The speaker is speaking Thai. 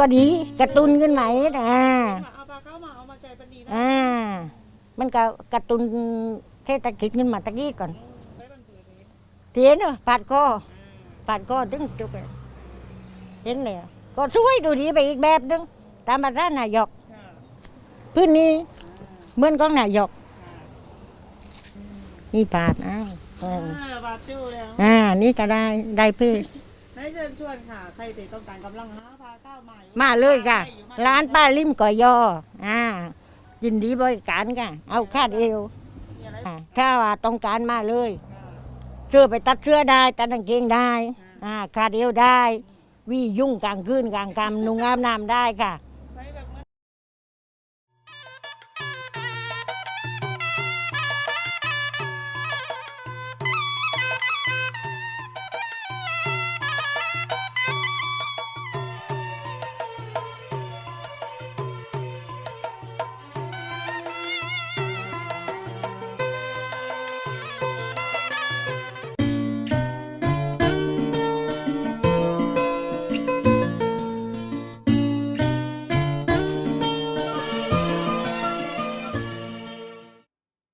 ก็ดีกระตุ้นขึ้นไหมอ่าเอาปลาเข้ามาเอามาใจปนีนะอ่ามันก็กระตุ้นเศรษฐกิจขึ้นมาตะกี้ก่อนได้บันเทิงนี้เทียนปาดคอปาดคอถึงจุกเลยเห็นเลยก็ช่วยดูดีไปอีกแบบนึงตามมาด้านนายกค่ะพื้นนี้เหมือนของนายกนี่ปาดอ้าวเอออ่าบาดจูแล้วอ่านี่ก็ได้ได้พื้น ให้เชิญชวนค่ะ ใครที่ต้องการกำลังหาปลาเข้ามาอยู่มาเลยค่ะอยู่มร้านป้าริมก่อยออ่ายินดีบริการค่ะ เอาคาดเอวมีอะไรอ่าถ้าว่าต้องการมาเลยค่ะเสื้อไปตัดเสื้อได้ตัดกางเกงได้อ่าคาดเอวได้วี่ยุ่งกลางคืนกลางกำนุ่งอาบน้ำได้ค่ะ